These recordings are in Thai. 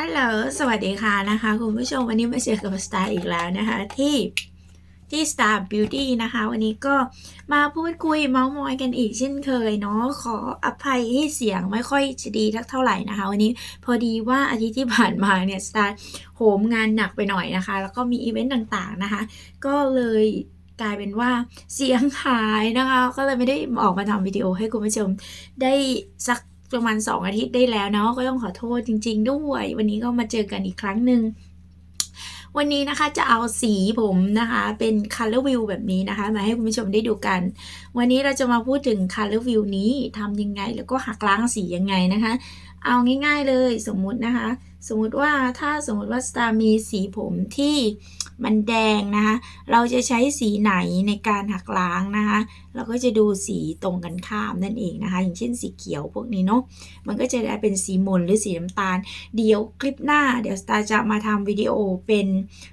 ฮัลโหล สวัสดีค่ะนะคะ คุณผู้ชมวันนี้มาเจอกับสตาร์อีกแล้วนะคะ ที่ที่ Star Beauty นะคะ วันนี้ก็มาพูดคุยเมาส์มอยกันอีกเช่นเคยเนาะขออภัยที่เสียงไม่ค่อยจะดีทักเท่าไหร่นะคะ วันนี้พอดีว่าอาทิตย์ที่ผ่านมาเนี่ยสตาร์โหมงานหนักไปหน่อยนะคะ แล้วก็มีอีเวนต์ต่างๆนะคะ ก็เลยกลายเป็นว่าเสียงหายนะคะ ก็เลยไม่ได้ออกมาทำวิดีโอให้คุณผู้ชมได้สัก ประมาณ2อาทิตย์ได้แล้วเนาะก็ต้องขอโทษจริง ๆ ด้วย วันนี้ก็มาเจอกันอีกครั้งหนึ่งวันนี้นะคะจะเอาสีผมนะคะ เป็น color view แบบนี้นะคะ มาให้คุณผู้ชมได้ดูกัน วันนี้เราจะมาพูดถึง color view นี้ทำยังไงแล้วก็หักล้างสียังไงนะคะ เอาง่าย ๆเลยสมมุตินะคะ สมมุติว่าถ้าสมมุติว่าสตาร์มีสีผมที่ มันแดงนะคะเราจะใช้สีไหนในการหักล้างนะคะเราก็จะดูสีตรงกันข้ามนั่นเองนะคะ อย่างเช่นสีเขียวพวกนี้เนาะมันก็จะได้เป็นสีมนหรือสีน้ำตาล เดี๋ยวคลิปหน้าเดี๋ยวสตาร์จะมาทำวิดีโอเป็น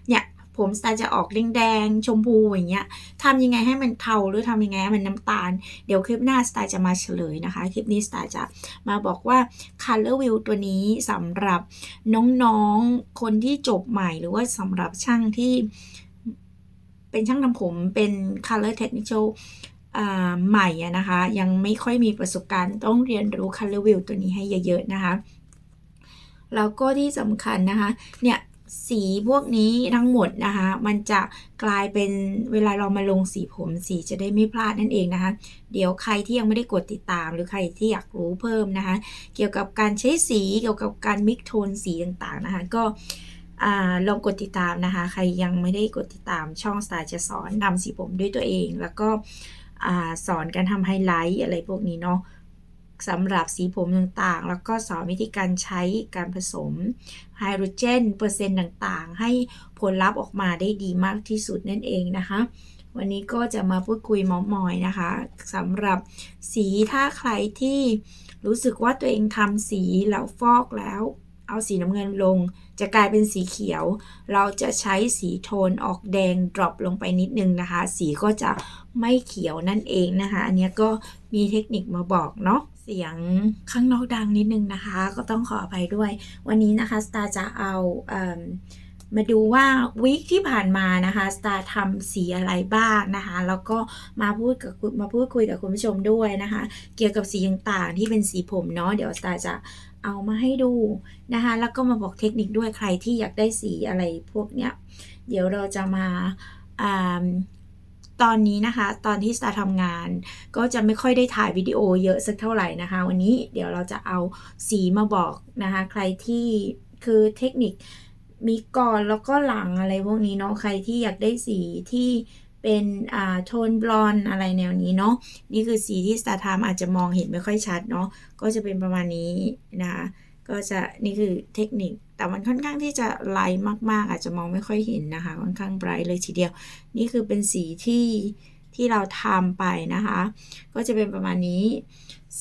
เนี่ย ผมสไตาร์จะออกแดงๆชมพูอย่างเงี้ยทำยังไงให้มันเทาหรือทำยังไงให้มันน้ำตาล เดี๋ยวคลิปหน้าสไตาร์จะมาเฉลยนะคะ คลิปนี้สไตาร์จะมาบอกว่า Color View ตัวนี้สำหรับน้องๆคนที่จบใหม่หรือว่าสำหรับช่างที่เป็นช่างทำผมเป็น Color Technical อ่าใหม่นะคะ ยังไม่ค่อยมีประสบการณ์ต้องเรียนรู้ Color View ตัวนี้ให้เยอะๆนะคะแล้วก็ที่สำคัญนะคะ เนี่ย สีพวกนี้ทั้งหมดนะคะ มันจะกลายเป็นเวลาเรามาลงสีผมสีจะได้ไม่พลาดนั่นเองนะคะ เดี๋ยวใครที่ยังไม่ได้กดติดตาม หรือใครที่อยากรู้เพิ่มนะคะ เกี่ยวกับการใช้สีเกี่ยวกับการมิกโทนสีต่างๆนะคะ ก็ลองกดติดตามนะคะ ใครยังไม่ได้กดติดตามช่องสตาร์จะสอนทำสีผมด้วยตัวเอง แล้วก็อสอนการทำไฮไลท์อะไรพวกนี้เนาะ สำหรับสีผมต่างๆ แล้วก็สอนวิธีการใช้การผสมไฮโดรเจน เปอร์เซ็นต์ต่างๆ ให้ผลลัพธ์ออกมาได้ดีมากที่สุดนั่นเองนะคะ วันนี้ก็จะมาพูดคุยมอมอยนะคะสำหรับสีถ้าใครที่รู้สึกว่าตัวเองทำสีแล้วฟอกแล้ว เอาสีน้ำเงินลง จะกลายเป็นสีเขียว เราจะใช้สีโทนออกแดงดรอปลงไปนิดนึงนะคะ สีก็จะไม่เขียวนั่นเองนะคะ อันนี้ก็มีเทคนิคมาบอกเนาะเสียงข้างนอกดังนิดนึงนะคะ ก็ต้องขออภัยด้วย วันนี้นะคะสตาร์จะเอาเมาดูว่าวีคที่ผ่านมานะคะสตาร์ทำสีอะไรบ้างนะคะ แล้วก็มาพูดกับมาพูดคุยกับคุณผู้ชมด้วยนะคะ เกี่ยวกับสีต่างๆที่เป็นสีผมเนาะเดี๋ยวสตาร์จะเอามาให้ดูนะคะ แล้วก็มาบอกเทคนิคด้วยใครที่อยากได้สีอะไรพวกเนี้ย เดี๋ยวเราจะมาอ่าตอนนี้นะคะ ตอนที่สตาร์ทำงาน ก็จะไม่ค่อยได้ถ่ายวิดีโอเยอะสักเท่าไหร่นะคะ วันนี้เดี๋ยวเราจะเอาสีมาบอกนะคะ ใครที่คือเทคนิค มีก่อนแล้วก็หลังอะไรพวกนี้เนาะใครที่อยากได้สีที่เป็นอ่าโทนบลอนอะไรแนวนี้เนาะนี่คือสีที่สตาร์ทามอาจจะมองเห็นไม่ค่อยชัดเนาะก็จะเป็นประมาณนี้นะคะก็จะนี่คือเทคนิค แต่มันค่อนข้างที่จะไลท์มาก ๆ อาจจะมองไม่ค่อยเห็นนะคะ ค่อนข้างไบรท์เลยทีเดียว นี่คือเป็นสีที่ ที่เราทำไปนะคะ ก็จะเป็นประมาณนี้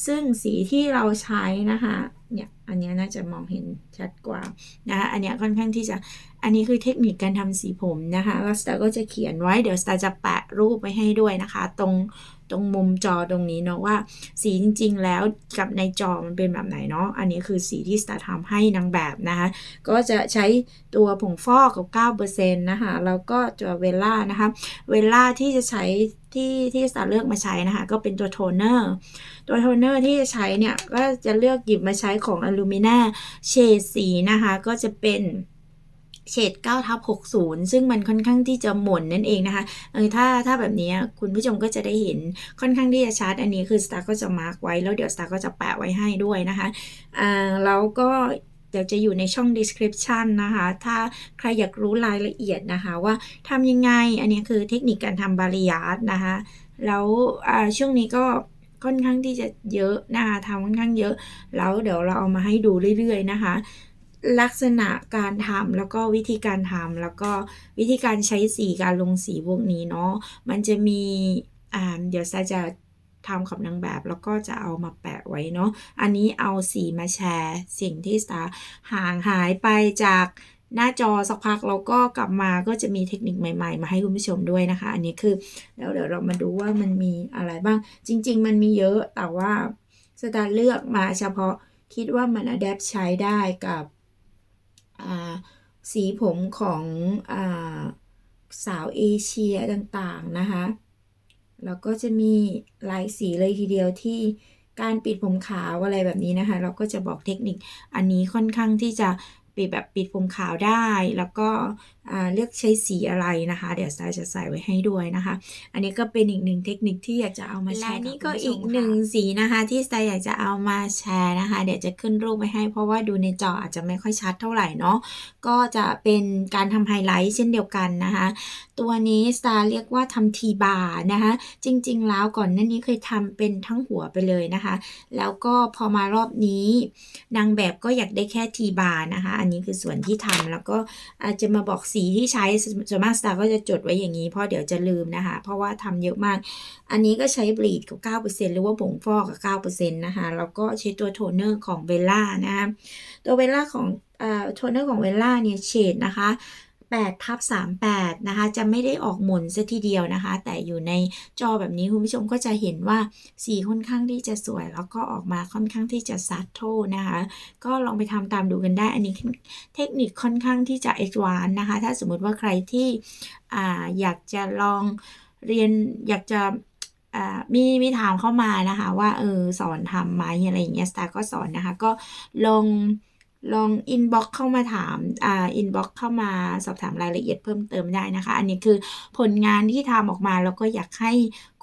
ซึ่งสีที่เราใช้นะคะเนี่ยอันนี้น่าจะมองเห็นชัดกว่านะคะอันนี้ค่อนข้างที่จะอันนี้คือเทคนิคการทำสีผมนะคะแล้วสตาร์ก็จะเขียนไว้เดี๋ยวสตาร์จะแปะรูปไว้ให้ด้วยนะคะ ตรง ตรงมุมจอตรงนี้เนาะว่า สีจริง ๆ แล้วกับในจอมันเป็นแบบไหนเนาะอันนี้คือสีที่สตาร์ทำให้นางแบบนะคะก็จะใช้ตัวผงฟอกกับ9%นะคะแล้วก็ตัวเวล่านะคะเวล่าที่จะใช้ที่ที่สตาร์เลือกมาใช้นะคะก็เป็นตัวโทนเนอร์ตัวโทนเนอร์ที่จะใช้เนี่ยก็จะเลือกหยิบมาใช้ของอลูมิน่าเฉดสีนะคะก็จะเป็น เฉด9ทับ60 ซึ่งมันค่อนข้างที่จะหม่นนั่นเองนะคะเออถ้าถ้าแบบนี้คุณผู้ชมก็จะได้เห็นค่อนข้างที่จะชัดอันนี้คือสตาร์ก็จะมาร์กไว้แล้วเดี๋ยวสตาร์ก็จะแปะไว้ให้ด้วยนะคะอ่าแล้วก็เดี๋ยวจะอยู่ในช่อง description นะคะ ถ้าใครอยากรู้รายละเอียดนะคะว่าทำยังไง อันนี้คือเทคนิคการทำบาริยาร์ดนะคะ แล้วช่วงนี้ก็ค่อนข้างที่จะเยอะนะคะทำค่อนข้างเยอะ แล้วเดี๋ยวเราเอามาให้ดูเรื่อยๆนะคะ ลักษณะการทำแล้วก็วิธีการทำแล้วก็วิธีการใช้สีการลงสีพวกนี้เนาะมันจะมีอ่าเดี๋ยวซาจะทำกับนางแบบแล้วก็จะเอามาแปะไว้เนาะอันนี้เอาสีมาแชร์สิ่งที่สตาห่างหายไปจากหน้าจอสักพักแล้วก็กลับมาก็จะมีเทคนิคใหม่ๆ มาให้คุณผู้ชมด้วยนะคะ อันนี้คือแล้วเดี๋ยวเรามาดูว่ามันมีอะไรบ้าง จริง ๆ มันมีเยอะแต่ว่าสตาร์เลือกมาเฉพาะคิดว่ามันอัดแอปใช้ได้กับ สีผมของอสาวเอเชียต่างๆนะคะ แล้วก็จะมีหลายสีเลยทีเดียวที่การปิดผมขาวอะไรแบบนี้นะคะ เราก็จะบอกเทคนิคอันนี้ค่อนข้างที่จะ ปิดแบบปิดผมขาวได้ แล้วก็อ่าเลือกใช้สีอะไรนะคะ เดี๋ยวสายจะใส่ไว้ให้ด้วยนะคะ อันนี้ก็เป็นอีกหนึ่งเทคนิคที่อยากจะเอามาแชร์และนี่ก็อีกหนึ่งสีนะคะ ที่สายอยากจะเอามาแชร์นะคะ เดี๋ยวจะขึ้นรูปไว้ให้ เพราะว่าดูในจออาจจะไม่ค่อยชัดเท่าไหร่เนาะก็จะเป็นการทำไฮไลท์เช่นเดียวกันนะคะ ตัวนี้สตาร์เรียกว่าทำทีบาร์นะคะ จริง ๆ แล้วก่อนหน้านี้เคยทำเป็นทั้งหัวไปเลยนะคะ แล้วก็พอมารอบนี้นางแบบก็อยากได้แค่ทีบาร์นะคะอันนี้คือส่วนที่ทำแล้วก็อาจจะมาบอกสีที่ใช้ส่วนมากสตาร์ก็จะจดไว้อย่างนี้เพราะเดี๋ยวจะลืมนะคะ เพราะว่าทำเยอะมาก อันนี้ก็ใช้บลีดกับ 9%หรือว่าผงฟอกกับ 9%นะคะแล้วก็ใช้ตัวโทนเนอร์ของเบลล่านะคะตัวเบลล่าของโทนเนอร์ของเวลล่าเนี่ยเฉดนะคะ 8ทับ38 นะคะ จะไม่ได้ออกหมุนซะทีเดียวนะคะ แต่อยู่ในจอแบบนี้คุณผู้ชมก็จะเห็นว่าสีค่อนข้างที่จะสวย แล้วก็ออกมาค่อนข้างที่จะซัดโทนะคะ ก็ลองไปทำตามดูกันได้ อันนี้เทคนิคค่อนข้างที่จะเอ็กซ์วานนะคะ ถ้าสมมติว่าใครที่ออยากจะลองเรียนอยากจะมีมีถามเข้ามานะคะ ว่าเออสอนทำไหมอะไรอย่างเงี้ยสตาร์ก็สอนนะคะ ก็ลอง ลองอินบ็อกเข้ามาถามอ่าอินบ็อกเข้ามาสอบถามรายละเอียดเพิ่มเติมได้นะคะ อันนี้คือผลงานที่ทำออกมาแล้วก็อยากให้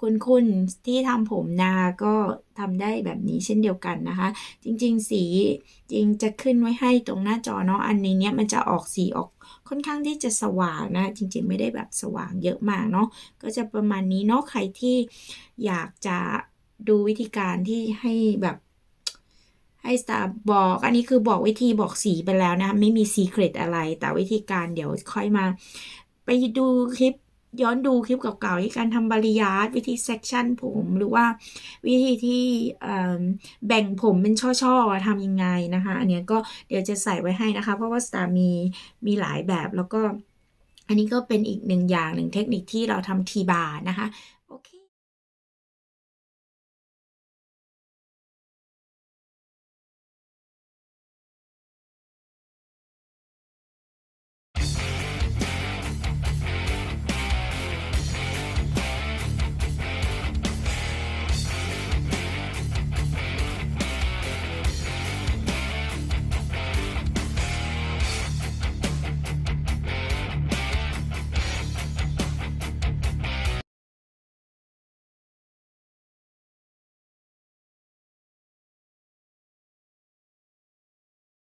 คุณคุณที่ทำผมนะคะก็ทำได้แบบนี้เช่นเดียวกันนะคะ จริงๆ สีจริงจะขึ้นไว้ให้ตรงหน้าจอเนาะอันนี้เนี้ยมันจะออกสีออกค่อนข้างที่จะสว่างนะ จริงๆ ไม่ได้แบบสว่างเยอะมากเนาะก็จะประมาณนี้เนาะใครที่อยากจะดูวิธีการที่ให้แบบ ให้สตาร์บอกอันนี้คือบอกวิธีบอกสีไปแล้วนะคะไม่มีซีเครตอะไร แต่วิธีการเดี๋ยวค่อยมา ไปดูคลิปย้อนดูคลิปเก่าๆที่การทำบริยารวิธีเซกชันผมหรือว่าวิธีที่แบ่งผมเป็นช่อๆทำยังไงนะคะ อันนี้ก็เดี๋ยวจะใส่ไว้ให้นะคะ เพราะว่าสตาร์มีมีหลายแบบแล้วก็ อันนี้ก็เป็นอีกหนึ่งอย่างหนึ่งเทคนิคที่เราทำทีบาร์นะคะ